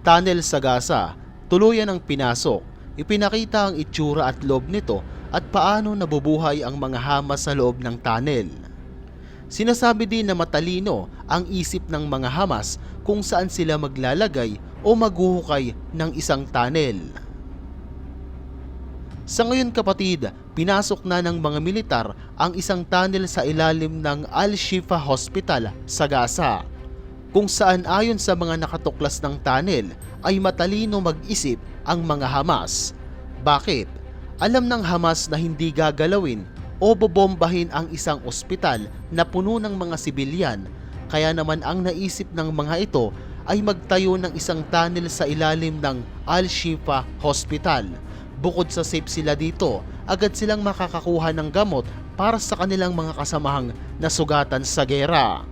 tunnel sa Gaza, tuluyan ang pinasok. Ipinakita ang itsura at loob nito at paano nabubuhay ang mga Hamas sa loob ng tunnel. Sinasabi din na matalino ang isip ng mga Hamas kung saan sila maglalagay o maghuhukay ng isang tunnel. Sa ngayon kapatid, pinasok na ng mga militar ang isang tunnel sa ilalim ng Al-Shifa Hospital sa Gaza, kung saan ayon sa mga nakatuklas ng tunnel ay matalino mag-isip ang mga Hamas. Bakit? Alam ng Hamas na hindi gagalawin o bobombahin ang isang ospital na puno ng mga sibilyan, kaya naman ang naisip ng mga ito ay magtayo ng isang tunnel sa ilalim ng Al-Shifa Hospital Bukod sa safe sila dito, agad silang makakakuha ng gamot para sa kanilang mga kasamahang nasugatan sa gera.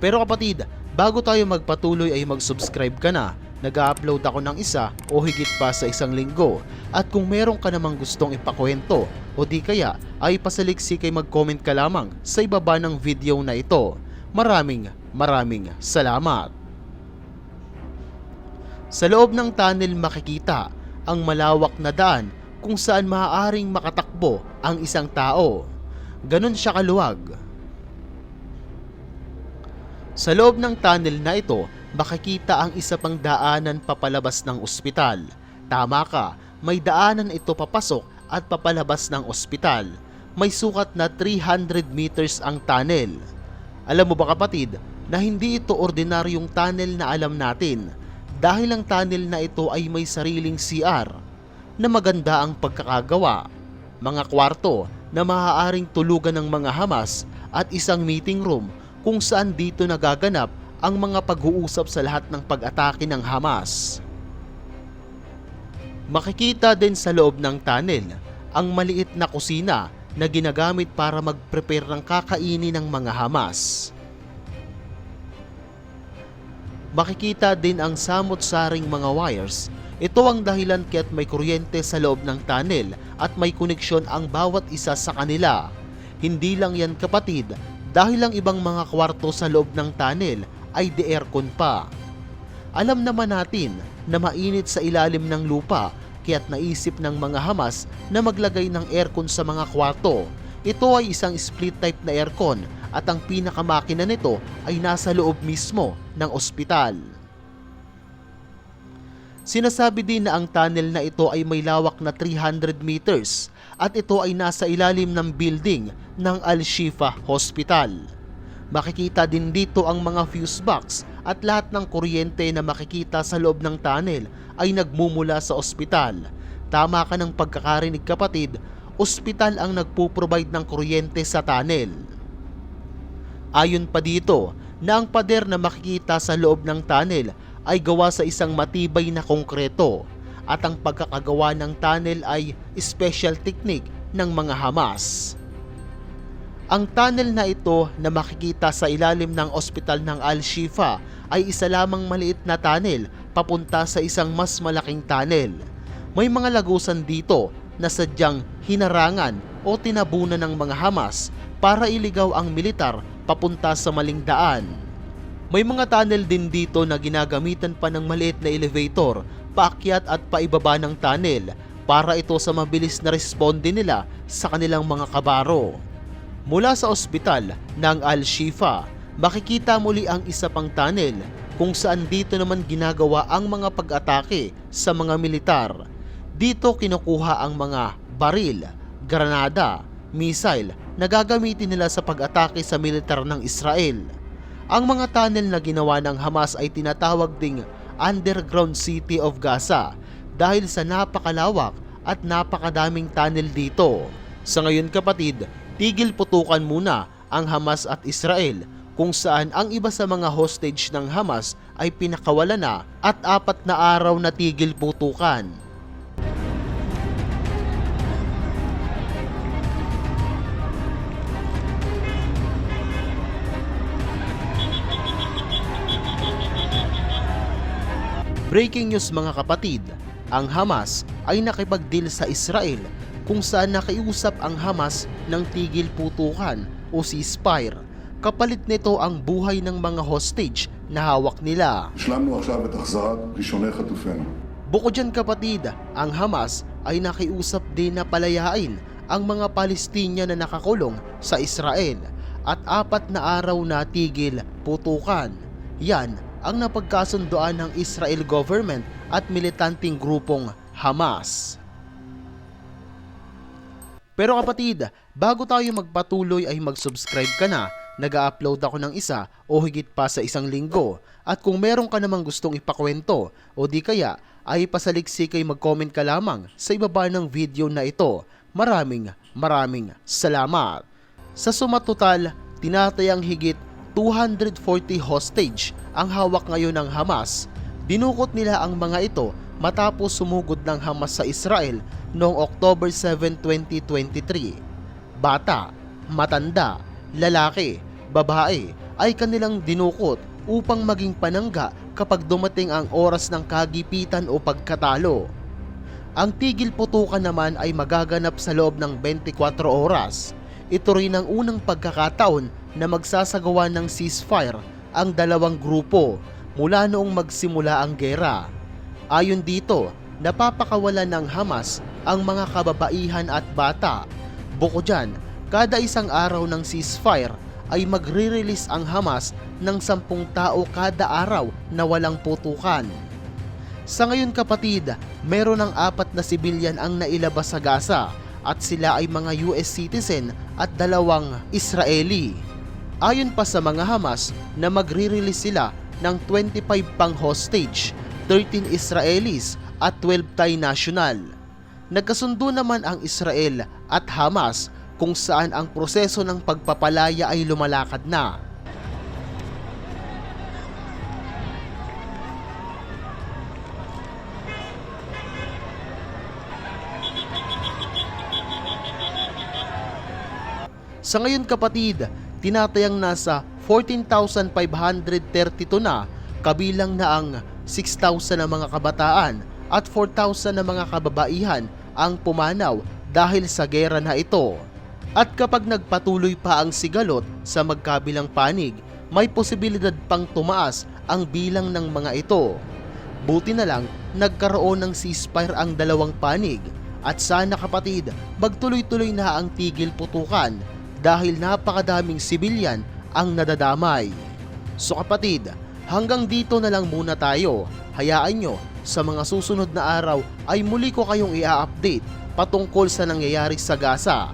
Pero kapatid, bago tayo magpatuloy ay mag-subscribe ka na. Nag-upload ako ng isa o higit pa sa isang linggo. At kung meron ka namang gustong ipakwento o di kaya ay pasaliksik ay mag-comment ka lamang sa ibaba ng video na ito. Maraming maraming salamat. Sa loob ng tunnel makikita ang malawak na daan kung saan maaaring makatakbo ang isang tao. Ganon siya kaluwag. Sa loob ng tunnel na ito, makikita ang isa pang daanan papalabas ng ospital. Tama ka, may daanan ito papasok at papalabas ng ospital. May sukat na 300 meters ang tunnel. Alam mo ba kapatid, na hindi ito ordinaryong tunnel na alam natin dahil ang tunnel na ito ay may sariling CR na maganda ang pagkakagawa, mga kwarto na maaaring tulugan ng mga Hamas at isang meeting room kung saan dito nagaganap ang mga pag-uusap sa lahat ng pag-atake ng Hamas. Makikita din sa loob ng tunnel ang maliit na kusina na ginagamit para mag-prepare ng kakainin ng mga Hamas makikita din ang samot-saring mga wires. Ito ang dahilan kaya't may kuryente sa loob ng tunnel at may koneksyon ang bawat isa sa kanila. Hindi lang yan kapatid, dahil ang ibang mga kwarto sa loob ng tunnel ay de-aircon pa. Alam naman natin na mainit sa ilalim ng lupa kaya't naisip ng mga Hamas na maglagay ng aircon sa mga kwarto. Ito ay isang split type na aircon at ang pinakamakina nito ay nasa loob mismo ng ospital. Sinasabi din na ang tunnel na ito ay may lawak na 300 meters at ito ay nasa ilalim ng building ng Al-Shifa Hospital. Makikita din dito ang mga fuse box at lahat ng kuryente na makikita sa loob ng tunnel ay nagmumula sa ospital. Tama ka ng pagkakarinig kapatid, ospital ang nagpo-provide ng kuryente sa tunnel. Ayon pa dito na ang pader na makikita sa loob ng tunnel ay gawa sa isang matibay na konkreto at ang pagkakagawa ng tunnel ay special technique ng mga Hamas. Ang tunnel na ito na makikita sa ilalim ng ospital ng Al-Shifa ay isa lamang maliit na tunnel papunta sa isang mas malaking tunnel. May mga lagusan dito na sadyang hinarangan o tinabunan ng mga Hamas para iligaw ang militar papunta sa maling daan. May mga tunnel din dito na ginagamitan pa ng maliit na elevator paakyat at paibaba ng tunnel para ito sa mabilis na responde nila sa kanilang mga kabaro. Mula sa ospital ng Al-Shifa, makikita muli ang isa pang tunnel kung saan dito naman ginagawa ang mga pag-atake sa mga militar. Dito kinukuha ang mga baril, granada, missile na gagamitin nila sa pag-atake sa militar ng Israel. Ang mga tunnel na ginawa ng Hamas ay tinatawag ding Underground City of Gaza dahil sa napakalawak at napakadaming tunnel dito. Sa ngayon kapatid, tigil putukan muna ang Hamas at Israel kung saan ang iba sa mga hostage ng Hamas ay pinakawala na at apat na araw na tigil putukan. Breaking news mga kapatid, ang Hamas ay nakipagdil sa Israel kung saan nakiusap ang Hamas ng tigil putukan o ceasefire. Kapalit nito ang buhay ng mga hostage na hawak nila. Bukod dyan kapatid, ang Hamas ay nakiusap din na palayain ang mga Palestinya na nakakulong sa Israel at apat na araw na tigil putukan. Yan ang napagkasundoan ng Israel government at militanteng grupong Hamas. Pero kapatid, bago tayo magpatuloy ay mag-subscribe ka na. Nag-upload ako ng isa o higit pa sa isang linggo. At kung meron ka namang gustong ipakwento o di kaya ay pasaliksik ay mag-comment ka lamang sa ibaba ng video na ito. Maraming maraming salamat. Sa suma total, tinatayang higit 240 hostage ang hawak ngayon ng Hamas. Dinukot nila ang mga ito matapos sumugod ng Hamas sa Israel noong October 7, 2023. Bata, matanda, lalaki, babae ay kanilang dinukot upang maging panangga kapag dumating ang oras ng kagipitan o pagkatalo. Ang tigil putukan naman ay magaganap sa loob ng 24 oras. Ito rin ang unang pagkakataon na magsasagawa ng ceasefire ang dalawang grupo mula noong magsimula ang gera. Ayon dito, napapakawalan ng Hamas ang mga kababaihan at bata. Bukod dyan, kada isang araw ng ceasefire ay magre-release ang Hamas ng sampung tao kada araw na walang putukan. Sa ngayon kapatid, meron ng apat na sibilyan ang nailabas sa Gaza at sila ay mga US citizen at dalawang Israeli. Ayon pa sa mga Hamas na magre-release sila ng 25 pang hostage, 13 Israelis at 12 Thai national. Nagkasundo naman ang Israel at Hamas kung saan ang proseso ng pagpapalaya ay lumalakad na. Sa ngayon kapatid, tinatayang nasa 14,532 na kabilang na ang 6,000 na mga kabataan at 4,000 na mga kababaihan ang pumanaw dahil sa gera na ito. At kapag nagpatuloy pa ang sigalot sa magkabilang panig, may posibilidad pang tumaas ang bilang ng mga ito. Buti na lang nagkaroon ng ceasefire ang dalawang panig at sana kapatid magtuloy-tuloy na ang tigil putukan dahil napakadaming sibilyan ang nadadamay. So kapatid, hanggang dito na lang muna tayo. Hayaan nyo, sa mga susunod na araw ay muli ko kayong i-update patungkol sa nangyayari sa Gaza